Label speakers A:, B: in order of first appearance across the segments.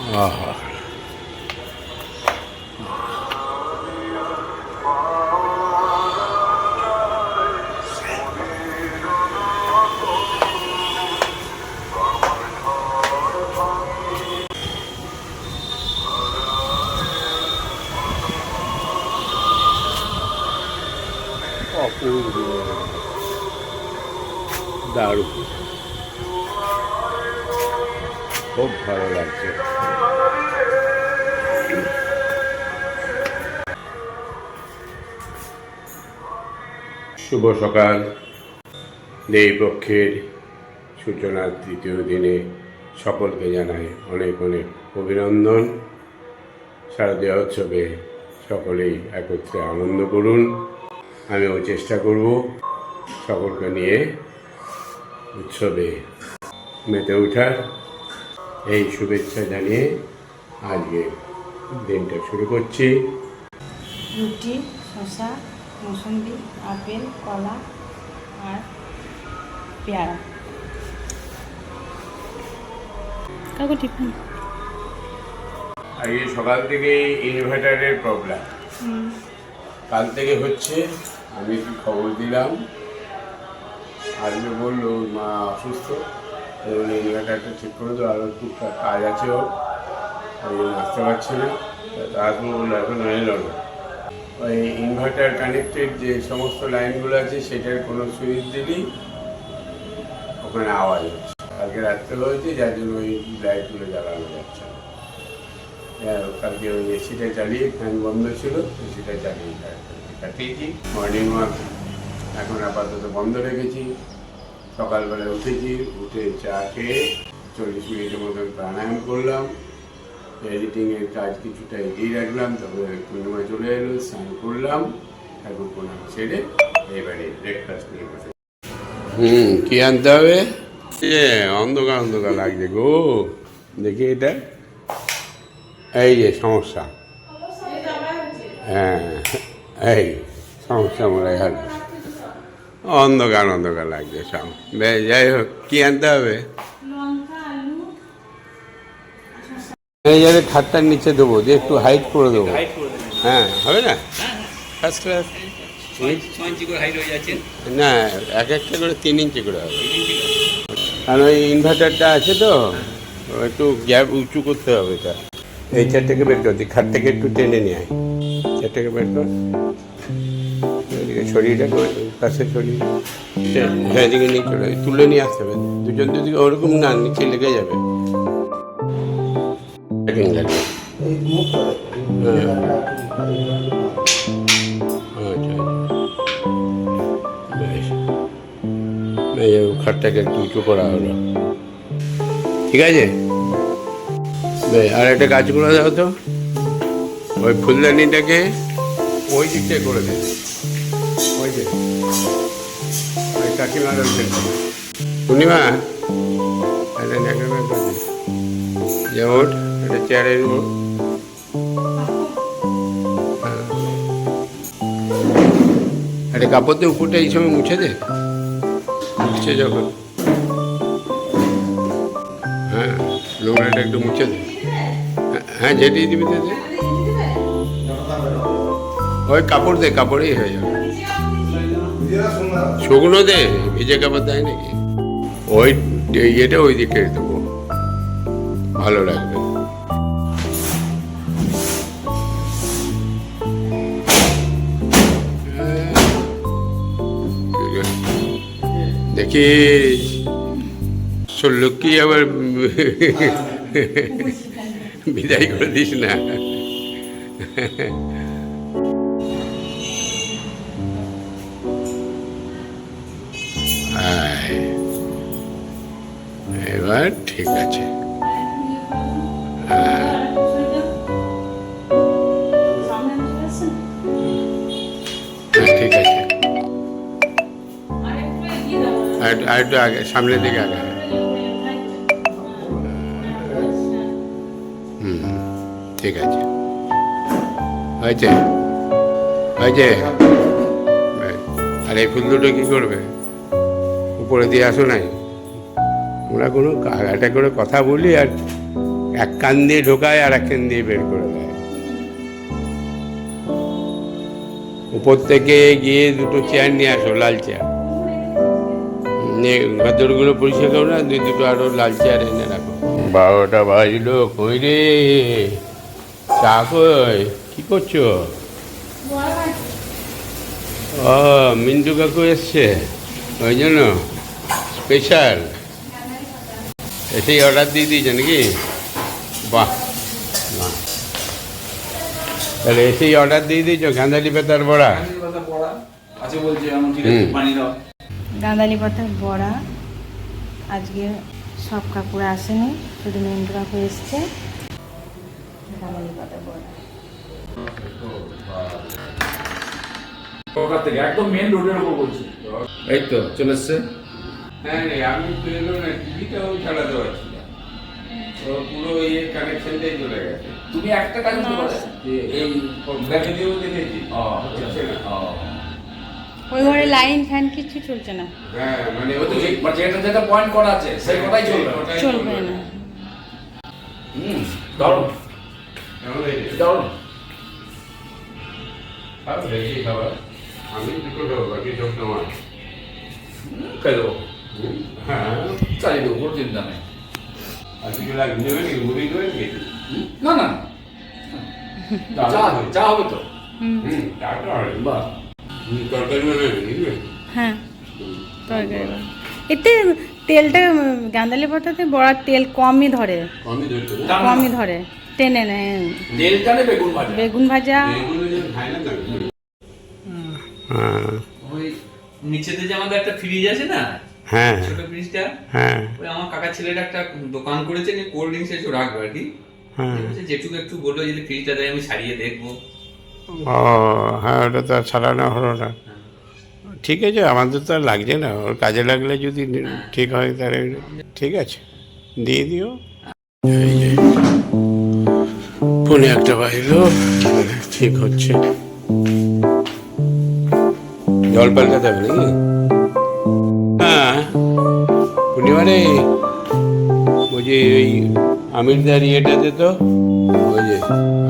A: আহা। অপূর্ব। দারুণ। খুব ভালো লাগছে। শুভ সকাল। দেবীপক্ষের সূচনার তৃতীয় দিনে সকলকে জানাই অনেক অনেক অভিনন্দন। শারদীয় উৎসবে সকলেই একত্রে আনন্দ করুন। আমিও চেষ্টা করব সকলকে নিয়ে উৎসবে মেতে ওঠার। এই শুভেচ্ছা জানিয়ে আজকে দিনটা শুরু করছি।
B: রুটি, শসা মৌসম্বি আপেল কলা আর পেয়ারা। কাকু টিফিন?
A: আজকে সকাল থেকে ইনভার্টারের প্রবলেম। কাল থেকে হচ্ছে আমি একটু খবর দিলাম। আজকে বলল ওর মা অসুস্থ এবং ইনভার্টারটা ঠিক করে দেবো আরও টুকটাক কাজ আছে ওর ওই জন্য আসতে পারছে না। তা তারপর বলল এখন এলো না ওই ইনভার্টার কানেক্টেড যে সমস্ত লাইনগুলো আছে সেটার কোনো সুইচ দিলেই ওখানে আওয়াজ হচ্ছে। কালকে রাত্রে হয়েছে যার জন্য ওই লাইটগুলো জ্বালানো যাচ্ছে হ্যাঁ, কালকে ওই এসিটা চালিয়ে ফ্যান বন্ধ ছিল এসিটা চালিয়ে কাটিয়েছি। মর্নিং ওয়াক এখন আপাতত বন্ধ রেখেছি। সকালবেলা উঠেছি উঠে চা খেয়ে চল্লিশ মিনিটের মতন প্রাণায়াম করলাম। এডিটিংয়ের কাজ কিছুটা এগিয়ে রাখলাম, তবে পূর্ণিমা চলে এলো, স্নান করলাম, ঠাকুর প্রণাম ছেড়ে এবারে ব্রেকফাস্ট নিয়ে বসে হুম, কি আনতে হবে? অন্ধকার অন্ধকার লাগছে গো। দেখি এটা। এই যে, সমস্যা। হ্যাঁ এই, সমস্যা মনে গেল অন্ধকার অন্ধকার লাগছে সব। যাই হোক, কি আনতে হবে? যাতে খাটটার নিচে দেবো দিয়ে একটু হাইট করে দেবো। হ্যাঁ হবে না? ফার্স্ট ক্লাস
C: ইঞ্চি করে যাচ্ছে।
A: না এক একটা করে তিন ইঞ্চি করে হবে। কারণ ওই ইনভার্টারটা আছে তো একটু গ্যাপ উঁচু করতে হবে এটা। এই চারটাকে বের কর দি খাট থেকে একটু টেনে নিয়ে আয়। চারটাকে বের কর। এদিকে শরীরটা পাশে শরীর হ্যাঁ এদিকে নিয়ে চলে। তুলে নিয়ে আসতে হবে। দুজন দুদিকে ওরকম না নিচে লেগে যাবে। আচ্ছা এই খাটটাকে একটু উঁচু করা হলো ঠিক আছে? আর একটা করে দাও তো। ওই ফুলদানিটাকে ওই দিকটায় করে দে। ওই যে, ওই কাকিমার পূর্ণিমা একটা একটা চেয়ারে ওঠ হ্যাঁ। একটা কাপড় দিয়ে উপরটা এই সময় মুছে দে। মুছে যখন হ্যাঁ নোংরাটা একটু মুছে দে। হ্যাঁ, যেটিয়ে দিবি দে। ওই কাপড় দে কাপড়েই হয়ে যাবে। শুকনো দে ভিজে কাপড় দেয় নাকি? ওই ইয়েটা ওই দিকে দেবো। ভালো লাগবে। দেখি লক্ষ্মী আবার বিদায় করে দিস না। এবার ঠিক আছে। হ্যাঁ আর একটু আগে, সামনের দিকে আগে। হুম ঠিক আছে। হয়েছে? হয়েছে। আর এই ফুল দুটো কী করবে? উপরে দিয়ে আসো নাই? আমরা কোনো একটা করে কথা বলি আর এক কান দিয়ে ঢোকায় আর এক কান দিয়ে বের করে দেয়। উপর থেকে গিয়ে দুটো চেয়ার নিয়ে আসো, লাল চেয়ার ভেতরগুলো পরিষ্কার করো না দুই দুটো আরও লাল চেয়ার এনে রাখো। বারোটা বাজলো কই রে? চা কই? কি করছ? ও মিন্টু কাকু এসছে। ওই জন্য স্পেশাল। এসেই অর্ডার দিয়ে দিয়েছে নাকি? বাহ বাহ। তাহলে এসেই অর্ডার দিয়ে দিয়েছ গাঁধালি পেতার বড়া?
C: আছে বলছে। পানি দাও।
B: গাঁদালি পাতার বড়া আজকে সব কাকুরা আসেনি শুধু মেন্টু কাকু এসছে গাঁদালি পাতার বড়া
C: কলকাতা থেকে একদম মেন রোডের উপর বলছি এই তো চলে এসছে
A: হ্যাঁ রে আমি তো এলো না টিভিটাও পুরো ইয়ে কানেকশনটাই চলে গেছে
C: তুমি একটা কাজ করতে পারো এই
A: দেখেছি
C: ও
B: ওই ঘরে লাইন ফ্যান কিছু চলছে না।
A: হ্যাঁ মানে
C: ওই তো যে- মানে যেটা যেটা পয়েন্ট করা আছে সেই কথাই চলবে।
B: চলবে। না।
C: হুম দারুণ। দারুণ।
A: খাবার। আমি দুটো খাব, বাকি সব তোমার।
C: খাই দেবো
A: হ্যাঁ।
C: চালিয়ে দেবো কোনো চিন্তা নেই।
A: আর কিছু লাগবে নেবে নাকি? মুড়ি দেবে নাকি?
C: না না চা চা হবে তো।
B: হুম।
A: তো হবে।
C: বাহ।
B: হ্যাঁ তরকারি এতে তেলটা উম, গাঁদালি পাতাতে বড়ার তেল কমই ধরে।
A: কমই
B: ধরে টেনে নেয়।
C: বেগুন ভাজা।
A: হ্যাঁ,
C: ওই নিচেতে যে আমাদের একটা ফ্রিজ আছে না?
A: হ্যাঁ।
C: ছোট ফ্রিজটা
A: হ্যাঁ।
C: ওই আমার কাকা ছেলেটা একটা দোকান করেছে কোল্ড ড্রিঙ্কস এসে রাখবে আর কি।
A: হ্যাঁ।
C: যেটুকু একটু বলল যদি ফ্রিজটা দেয় আমি সারিয়ে দেখব।
A: ও হ্যাঁ ওটা তো আর সারানো হলো না। ঠিক আছে, আমাদের তো আর লাগছে না। ওর কাজে লাগলে যদি ঠিক হয় তাহলে ঠিক আছে, দিয়ে দিও। ফোনে একটা বাজলো ঠিক হচ্ছে। জল পাল্টাতে হবে নাকি? হ্যাঁ বলছি ওই আমিরদার ইয়েটাতে তো, ওই যে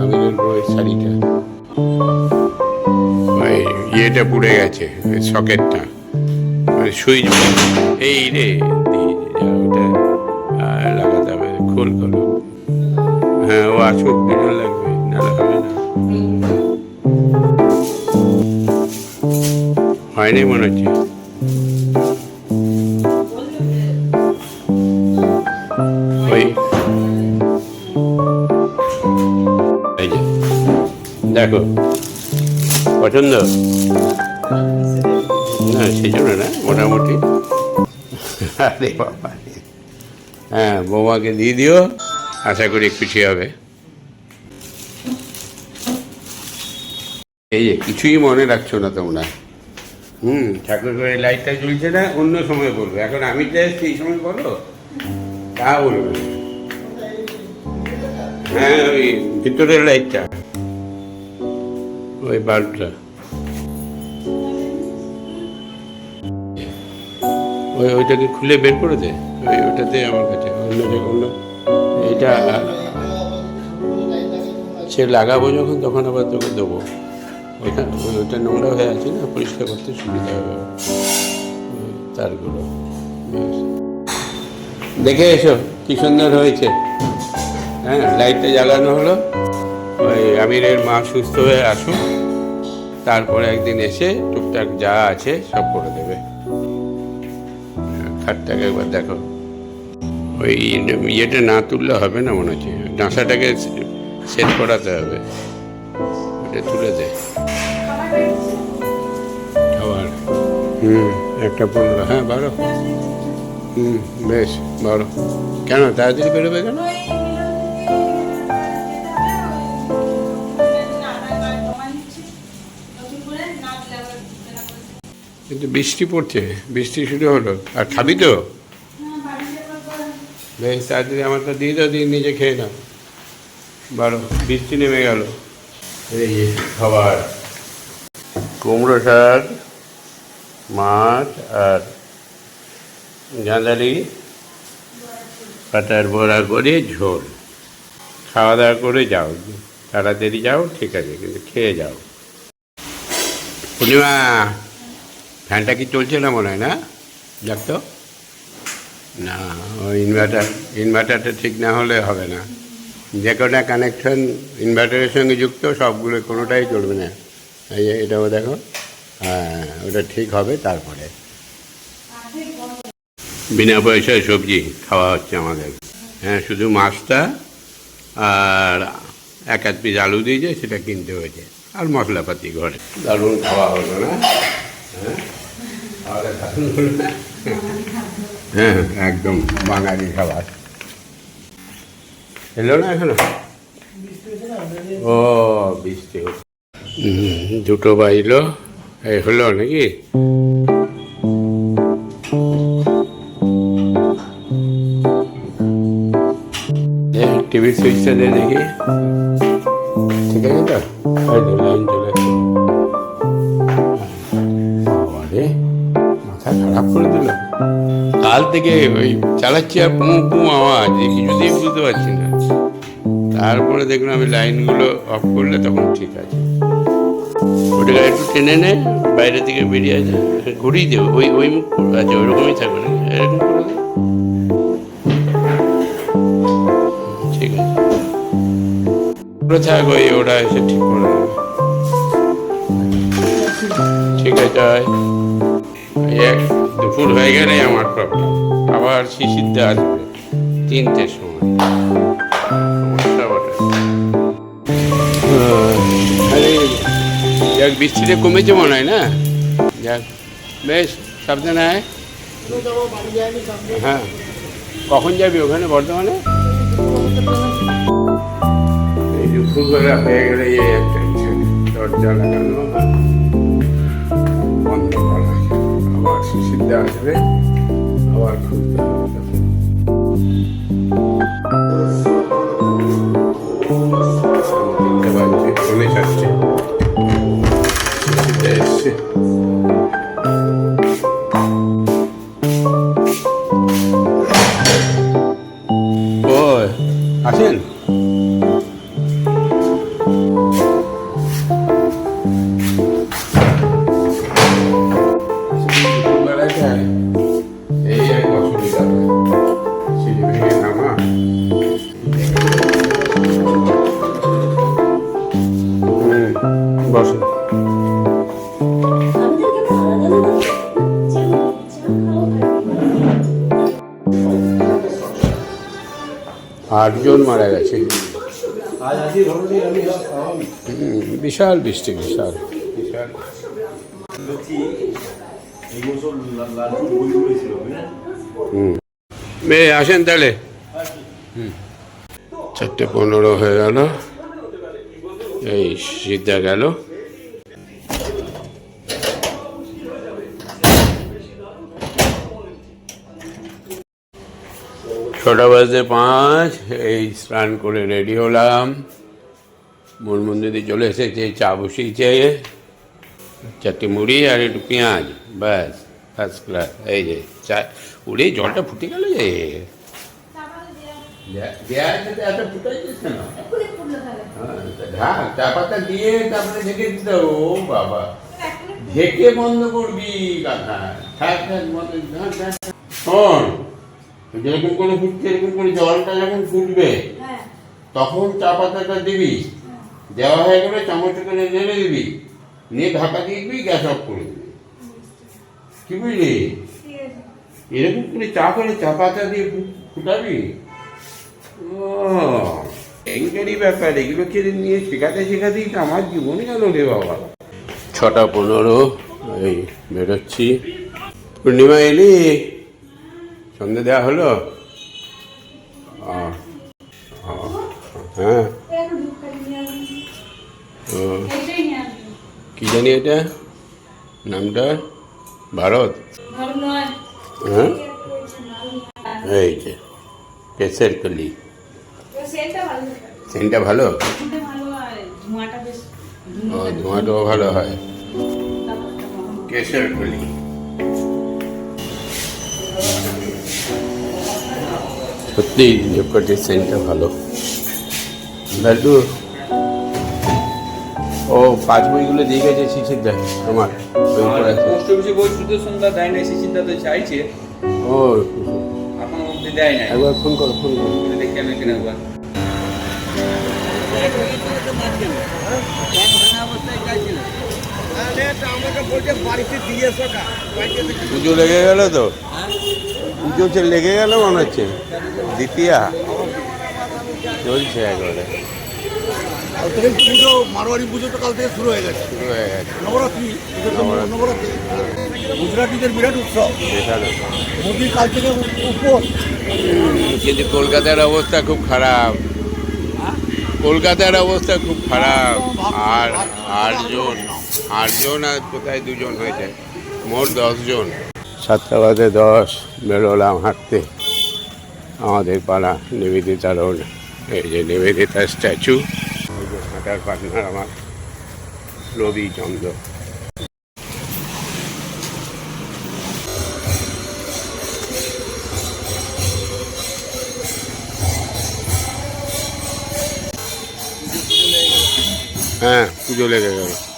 A: আমিরের শাড়িটা। ইয়েটা পুড়ে গেছে সকেটটা। মানে সুইচ এই রে ওটা লাগাতে হবে, খোল করো। হ্যাঁ ও আসুক দুজন লাগবে, না হবে না। হয়নি মনে হচ্ছে? ওই। দেখো। পছন্দ? না, সেই জন্য না, মোটামুটি। হ্যাঁ বৌমাকে দিয়ে দিও, আশা করি খুশি হবে। এই যে, কিছুই মনে রাখছো না তোমরা। হুম ঠাকুর করে লাইটটা জ্বলছে না, অন্য সময় বলব। এখন আমি যে সেই সময় বলো? তা বলবে। হ্যাঁ ওই ভিতরের লাইটটা। ওই বাল্বটা। ওই ওইটাকে খুলে বের করে দে। ওই ওটাতে আমার কাছে অন্য যে এইটা সে লাগাবো যখন, তখন আবার তোকে দেবো। ওইখানে ওইটা নোংরা হয়ে আছে না, পরিষ্কার করতে সুবিধা হবে। তারগুলো দেখে এসো কি সুন্দর হয়েছে। হ্যাঁ লাইটটা জ্বালানো হলো। ওই আমিরের মা সুস্থ হয়ে আসুক। তারপরে একদিন এসে টুকটাক যা আছে সব করে দেবে। খাটটাকে একবার দেখো। ওই ইয়েটা না তুললে হবে না মনে হচ্ছে। ডাঁসাটাকে সেট করাতে হবে। ওটা তুলে দে। খাবার হুম, একটা পনেরো। হ্যাঁ বারো। হুম, বেশ, বারো। কেন, তাড়াতাড়ি বেরোবে কেন? কিন্তু বৃষ্টি পড়ছে। বৃষ্টি শুরু হলো। আর খাবি তো? বেশ তাড়াতাড়ি আমারটা দিয়ে দাও, দিয়ে নিজে খেয়ে নাও। বারো, বৃষ্টি নেমে গেল। এই খাবার। কুমড়ো শাক, মাছ আর গাঁদালি পাতার বড়া করে ঝোল। খাওয়া দাওয়া করে যাও। তাড়াতাড়ি যাও, ঠিক আছে, কিন্তু খেয়ে যাও। পূর্ণিমা ফ্যানটা কি চলছে না মনে হয়, না? দেখ তো। না, ওই ইনভার্টার ইনভার্টারটা ঠিক না হলে হবে না। যে কটা কানেকশন ইনভার্টারের সঙ্গে যুক্ত, সবগুলো কোনোটাই চলবে না। এই এটাও দেখো। হ্যাঁ ওটা ঠিক হবে তারপরে। বিনা পয়সায় সবজি খাওয়া হচ্ছে আমাদের। হ্যাঁ শুধু মাছটা আর এক এক পিস আলু দিয়েছে সেটা কিনতে হয়েছে। আর মশলাপাতি ঘরে। দারুণ খাওয়া হলো না? হ্যাঁ? না? হ্যাঁ একদম বাঙালি খাবার। এলো না এখনও? ও, বৃষ্টি দুটো বাইলো এই হলো নাকি? টিভি সুইচটা দেখি। থেকে ওই চালাচ্ছি আর পুঁ পুঁ আওয়াজ কিছুতেই বুঝতে পারছি না। তারপরে দেখলাম আমি লাইনগুলো অফ করলে তখন ঠিক আছে। ওটাকে একটু টেনে নে বাইরে থেকে বেরিয়ে আছে ঘুরিয়ে দেবো ওই ওই মুখ আচ্ছা ওইরকমই থাকবে না। এরকম ঠিক আছে। ওটা থাক, ওই, ওটা এসে ঠিক করে ঠিক আছে এক দুপুর হয়ে গেলে আমার প্রবলেম আবার শিশিরদা আসবে। তিনটের সময়। আরে, যাক, বৃষ্টিটা কমেছে মনে হয় না? যাক, বেশ, সাবধানে আয়। হ্যাঁ। কখন যাবি ওখানে বর্ধমানে? দুপুরবেলা হয়ে গেলে এই একটা দরজা লাগানো। আবার শিশিরদা আসবে আবার খুলতে হবে তখন। আটজন মারা গেছে। বিশাল বৃষ্টি, বিশাল। বে আসেন তাহলে। চারটে পনেরো হয়ে গেল। এই সিদ্ধা গেল। ছটা বাজতে পাঁচ এই স্নান করে রেডি হলাম। মুরমুন দিদি চলে এসেছে চা বসিয়েছে। চারটে মুড়ি আর একটু পেঁয়াজ ব্যাস ফার্স্ট ক্লাস এই যে চা উড়ে জলটা ফুটে গেল যে। হ্যাঁ, চা পাতা দিয়ে তারপরে ঢেকে দিতে ও বাবা। ঢেকে বন্ধ করবি কথা থাক থাক মতো ঢাক, ঢাক। শোন যেরকম করে ফুটছে এরকম করে জলটা যখন ফুটবে তখন চা পাতাটা দিবি। দেওয়া হয়ে গেলে চামচটা করে নেড়ে দিবি। নিয়ে ঢাকা দিয়ে দিবি গ্যাস অফ করে দিবি। কি বুঝলি? এরকম করে চা করে চা পাতা দিয়ে ফুটাবি? ও এইটারই ব্যাপার এগুলো ছেড়ে নিয়ে শেখাতে শেখাতেই তো আমার জীবন গেল রে বাবা। ছটা পনেরো এই বেরোচ্ছি। পূর্ণিমা এলি? সন্ধে দেওয়া হলো হ্যাঁ ও কি জানি এটা নামটা ভারত হ্যাঁ এই যে কেসের কলি সেন্টটা ভালো ও ধোঁয়াটাও ভালো হয় কেসের কলি সত্যি ধূপকাঠির সেন্টটা ভালো। লাড্ডু ও পাঁচ বইগুলো দিয়ে গেছে শিশির দেয় তোমার বই পড়া আছে।
C: পোস্ট অফিসে বই শুধু সন্ধ্যা দেয় না তো চাইছে।
A: ও
C: এখন দেয় না
A: একবার ফোন করো ফোন করো।
C: দেখি আমি কিনা একবার।
A: পুজো লেগে গেল তো? পুজো লেগে গেল মনে হচ্ছে। দ্বিতীয়া। চলছে একবারে।
D: পুজো মারোয়ারি পুজো তো কাল থেকে শুরু হয়ে গেছে।
A: শুরু হয়ে গেছে।
D: নবরাত্রি
A: নবরাত্রি।
D: গুজরাটিদের বিরাট উৎসব। মোদি কাল থেকে
A: কিন্তু কলকাতার অবস্থা খুব খারাপ। কলকাতার অবস্থা খুব খারাপ। আর আটজন আটজন আর কোথায় দুজন হয়েছে? মোট দশজন। সাতটা বাজে দশ বেরোলাম হাঁটতে। আমাদের পাড়া নিবেদিতা রোড এই যে নিবেদিতা স্ট্যাচু। হাঁটার পার্টনার আমার রবি হ্যাঁ পুজো লেগে গেল।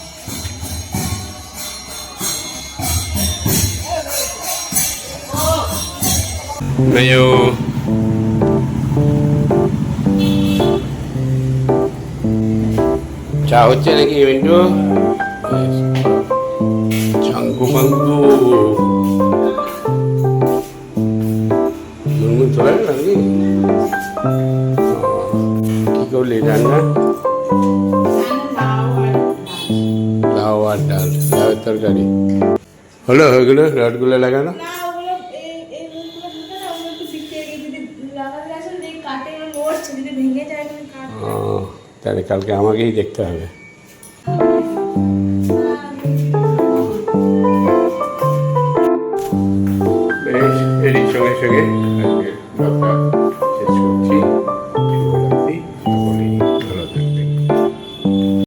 A: মেজো চা হচ্ছে নাকি মিন্টু চাঙ্কু পাঙ্কু মুনমুন চলে গেল নাকি ও, কি করলি রান্না লাউ আর ডাল লাউয়ের তরকারি হলো ওইগুলো তাহলে কালকে আমাকেই দেখতে হবে।